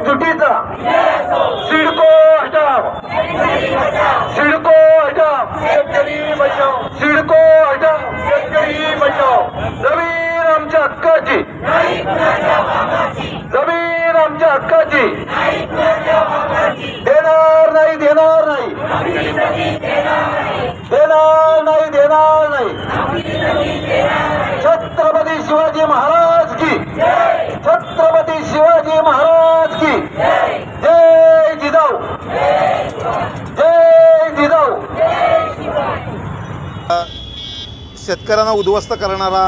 एकजुटीचा सिडको हटाव सिडको हटाव शेतकरी बचाव सिडको हटाव शेतकरी बचाव जमीन आमच्या हक्काची जमीन आमच्या हक्काची देणार नाही देणार नाही देणार नाही देणार नाही छत्रपती शिवाजी महाराज की छत्रपती शिवाजी महाराज की जय जिजाऊ जय जिजाऊ शेतकऱ्यांना उद्ध्वस्त करणारा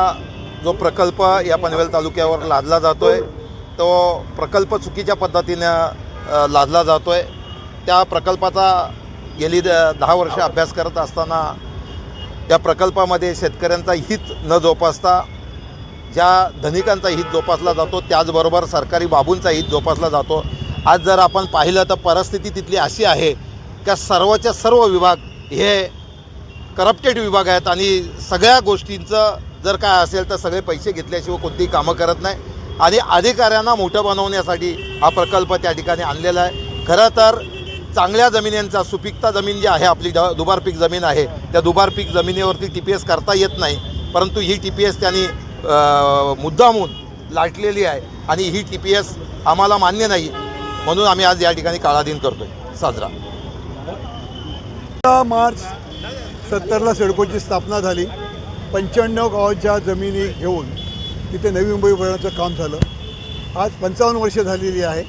जो प्रकल्प या पनवेल तालुक्यावर लादला जातो आहे तो प्रकल्प चुकीच्या पद्धतीनं लादला जातो आहे त्या प्रकल्पाचा गेली द दहा वर्ष अभ्यास करत असताना त्या प्रकल्पामध्ये शेतकऱ्यांचा हित न जोपासता ज्या धनिकांचा हित जोपासला जातो त्याचबरोबर सरकारी बाबूंचा हित जोपासला जातो. आज जर आपण पाहिलं तर परिस्थिती तिथली अशी आहे का सर्वच्या सर्व विभाग हे करप्टेड विभाग आहेत आणि सगळ्या गोष्टींचं जर काय असेल तर सगळे पैसे घेतल्याशिवाय कोणतीही कामं करत नाही. आणि अधिकाऱ्यांना मोठं बनवण्यासाठी हा प्रकल्प त्या ठिकाणी आणलेला आहे. खरं तर चांगल्या जमिनींचा सुपीकता जमीन जी आहे आपली द दुबार पीक जमीन आहे त्या दुबार पीक जमिनीवरती टी पी एस करता येत नाही. परंतु ही टी पी एस त्यांनी मुद्दामून लाटलेली आहे आणि ही टी पी एस आम्हाला मान्य नाही. म्हणून आम्ही आज या ठिकाणी काळा दिन करतोय. साजरा. मार्च सत्तरला सिडकोची स्थापना झाली. पंच्याण्णव गावाच्या जमिनी घेऊन तिथे नवी मुंबई उभारण्याचं काम झालं. आज पंचावन्न वर्ष झालेली आहे.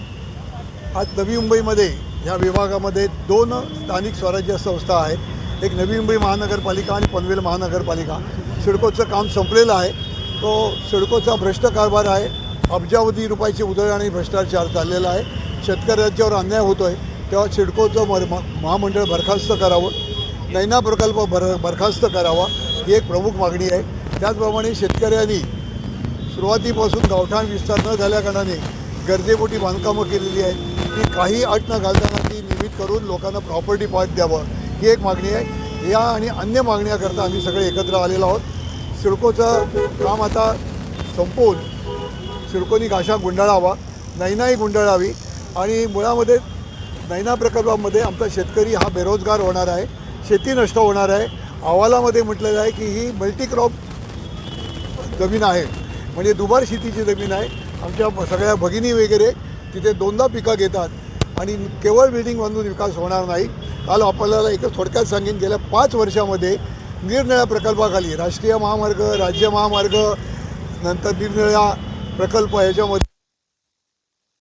आज नवी मुंबईमध्ये ह्या विभागामध्ये दोन स्थानिक स्वराज्य संस्था आहेत. एक नवी मुंबई महानगरपालिका आणि पनवेल महानगरपालिका. सिडकोचं काम संपलेलं आहे. तो सिडकोचा भ्रष्ट कारभार आहे. अब्जावधी रुपयाची उधळ आणि भ्रष्टाचार चाललेला आहे. शेतकऱ्यांच्यावर अन्याय होतो आहे तेव्हा सिडकोचं मर महामंडळ बरखास्त करावं. नैना प्रकल्प बर बरखास्त करावा ही एक प्रमुख मागणी आहे. त्याचप्रमाणे शेतकऱ्यांनी सुरुवातीपासून गावठाण विस्तार न झाल्याकारणाने गरजेपोटी बांधकामं केलेली आहेत. ती काही अट न घालताना ती निमित करून लोकांना प्रॉपर्टी पार्ट द्यावं ही एक मागणी आहे. या आणि अन्य मागण्याकरता आम्ही सगळे एकत्र आलेलो आहोत. सिडकोचं काम आता संपवून सिडकोनी घाशा गुंडाळावा नैनाही गुंडाळावी आणि मुळामध्ये नैना प्रकल्पामध्ये आमचा शेतकरी हा बेरोजगार होणार आहे. शेती नष्ट होणार आहे. अहवालामध्ये म्हटलेलं आहे की ही मल्टीक्रॉप जमीन आहे. म्हणजे दुबार शेतीची जमीन आहे. आमच्या सगळ्या भगिनी वगैरे तिथे दोनदा पिकं घेतात आणि केवळ बिल्डिंग बांधून विकास होणार नाही. काल आपल्याला एकच थोडक्यात सांगेन गेल्या पाच वर्षामध्ये निरनिळ्या प्रकल्पाखाली राष्ट्रीय महामार्ग राज्य महामार्ग नंतर निरनिळ्या प्रकल्प ह्याच्यामध्ये